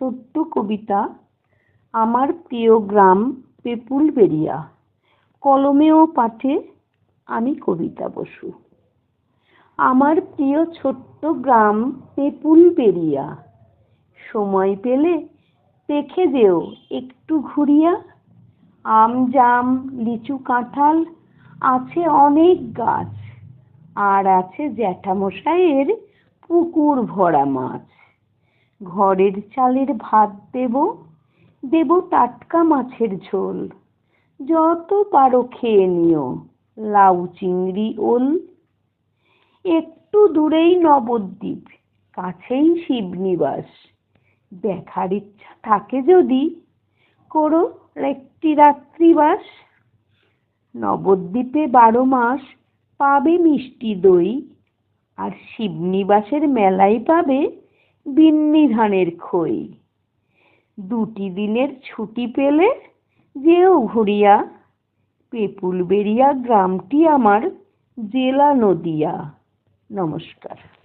ছোট্ট কবিতা, আমার প্রিয় গ্রাম পেপুলবেড়িয়া কলমে ও পাঠে আমি কবিতা বসু। আমার প্রিয় ছোট্ট গ্রাম পেপুলবেড়িয়া, সময় পেলে দেখে যেও একটু ঘুরিয়া। আম, জাম, লিচু, কাঁঠাল আছে অনেক গাছ, আর আছে জ্যাঠামশাইয়ের পুকুর ভরা মাছ। ঘরের চালের ভাত দেব দেব টাটকা মাছের ঝোল। যত পারো খেয়ে নিও, লাউ, চিংড়ি, ওল। একটু দূরেই নবদ্বীপ, কাছেই শিবনিবাস। দেখার ইচ্ছা থাকে যদি, করো একটি রাত্রিবাস নবদ্বীপে বারো মাস পাবে মিষ্টি দই, আর শিবনিবাসের মেলায় পাবে বিন্নি ধানের খই। দুটি দিনের ছুটি পেলে যেও ঘুরিয়া, পেপুল পেপুলবেড়িয়া গ্রামটি আমার জেলা নদিয়া। নমস্কার।